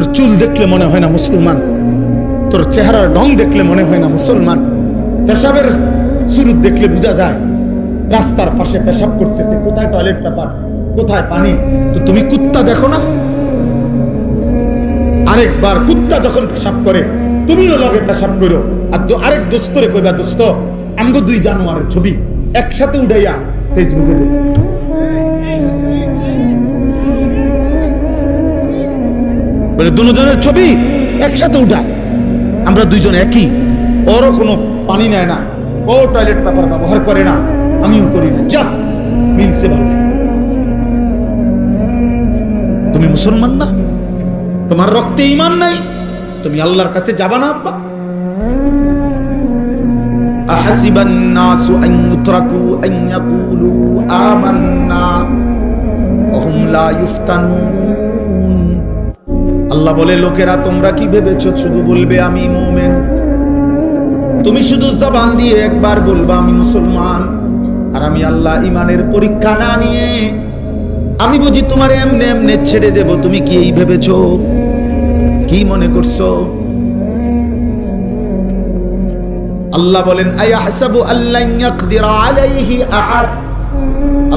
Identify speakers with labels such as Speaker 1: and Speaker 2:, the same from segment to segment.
Speaker 1: তোর চুল দেখলে মনে হয় না মুসলমান। তোর চেহারার ঢং দেখলে মনে হয় না মুসলমান। পেশাবের সুরুত দেখলে বোঝা যায়, রাস্তার পাশে পেশাব করতেছে। কোথায় টয়লেট পেপার কোথায় পানি? তো তুমি কুত্তা দেখো না? আরেকবার কুত্তা যখন পেশাব করে, তুমিও লগে পেশাব করো। আর আরেক দোস্তরে কইবা, দোস্ত, আমগো দুই জানোয়ারের ছবি একসাথে উঠাইয়া ফেসবুকে দিই। বলে দুজনের ছবি একসাথে উঠা আমরা দুইজন একই ওরও কোনো পানি নেয় না ও টয়লেট পেপার ব্যবহার করে না আমিও করি না যা মিলছে ভালো তুমি মুসলমান না তোমার রক্তে ইমান নাই তুমি আল্লাহর কাছে যাবা না আব্বা أحسب الناس أن يتركوا أن يقولوا آمنا وهم لا يفتنون আল্লাহ বলে, লোকেরা, তোমরা কি ভেবেছ? শুধু বলবে, আমি মোমেন। তুমি শুধু জবান দিয়ে একবার বলবা, আমি মুসলমান। আর আমি আল্লাহ ইমানের পরীক্ষা না নিয়ে, আমি বুঝি তোমার এমনে এমনে ছেড়ে দেব। তুমি কি এই ভেবেছ? কি মনে করছ? আল্লাহ বলেন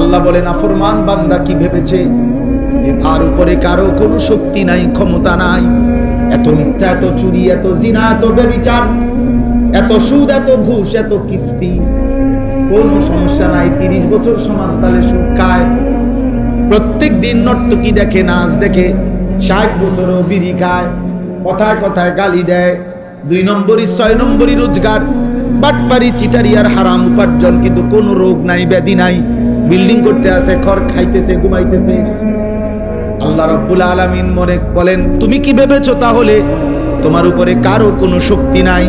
Speaker 1: আল্লাহ বলেন আফরমান বান্দা কি ভেবেছে? যে তার উপরে কারও কোনো শক্তি নাই, ক্ষমতা নাই। এত মিথ্যা, এত চুরি, এত জিনা, এত ব্যবিচার এত সুদ, এত ঘুষ, এত কিস্তি। কোনো সমস্যা নাই, তিরিশ বছর সমান তালে সুদ খায়। প্রত্যেক দিন নর্তকি দেখে, নাচ দেখে, ষাট বছরও বিড়ি খায়, কথায় কথায় গালি দেয়। দুই নম্বরই, ছয় নম্বরই রোজগার। বাটপারি চিটারি আর হারাম উপার্জন, কিন্তু কোনো রোগ নাই, ব্যাধি নাই। বিল্ডিং করতে আছে খড় খাইতেছে, ঘুমাইতেছে। আল্লাহ রব্বুল আলামিন মনে বলেন, তুমি কি ভেবেছো তাহলে? তোমার উপরে কারও কোনো শক্তি নাই।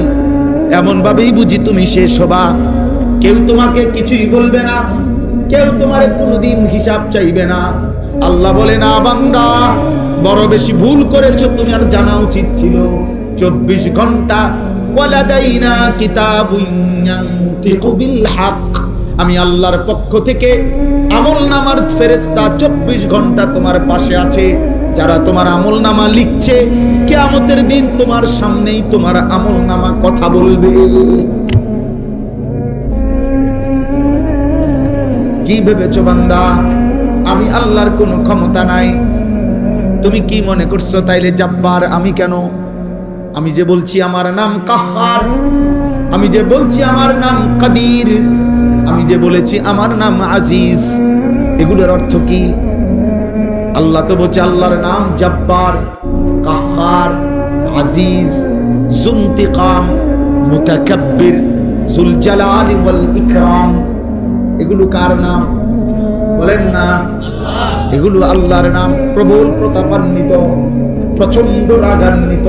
Speaker 1: এমন ভাবেই বুঝি তুমি শেষ হবা। কেউ তোমাকে কিছুই বলবে না। কেউ তোমার কোনোদিন হিসাব চাইবে না। আল্লাহ বলে, না বান্দা, বড় বেশি ভুল করেছ তুমি, আর জানা উচিত ছিল। চব্বিশ ঘণ্টা, ওয়ালাদাইনা কিতাবুন ইয়ানতিকু বিল হক। আমি আল্লাহর পক্ষ থেকে আমল নামার ফেরেস্তা চব্বিশ ঘণ্টা তোমার পাশে আছে। যারা তোমার আমল নামা লিখছে, কেয়ামতের দিন তোমার সামনেই তোমার আমল নামা কথা বলবে। কি ভেবেছো বান্দা? আমি আল্লাহর কোনো ক্ষমতা নাই। তুমি কি মনে করছ তাইলে জাব্বার? আমি কেন? আমি যে বলছি আমার নাম কাহার আমি যে বলছি আমার নাম কাদির। আমি যে বলেছি, আমার নাম আজিজ। এগুলোর অর্থ কি? আল্লাহ তো বলছে, আল্লাহর নাম জব্বার, কাহার, আজিজ, জুন্তিকাম, মুতাকাব্বির জুল জালাল ওয়াল ইকরাম। এগুলো কার নাম? বলেন না। এগুলো আল্লাহর নাম, প্রবল প্রতাপান্বিত প্রচণ্ড রাগান্বিত।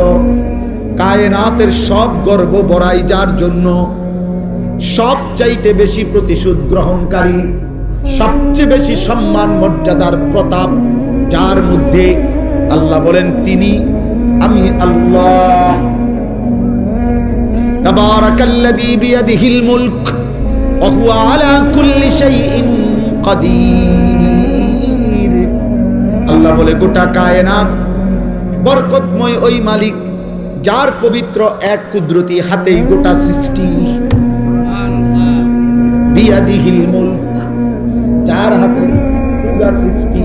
Speaker 1: কায়নাতের সব গর্ব বড়াই যার জন্য সব চাইতে বেশি প্রতিশোধ গ্রহণকারী, সবচেয়ে বেশি সম্মান মর্যাদার প্রতাপ, যার মধ্যে আল্লাহ বলেন তিনি, আমি আল্লাহ। বলে, গোটা বরকতময় ওই মালিক, যার পবিত্র এক কুদরতি হাতেই গোটা সৃষ্টি। বিয়াদিহিল মুলক যার হাতে পুরা সৃষ্টি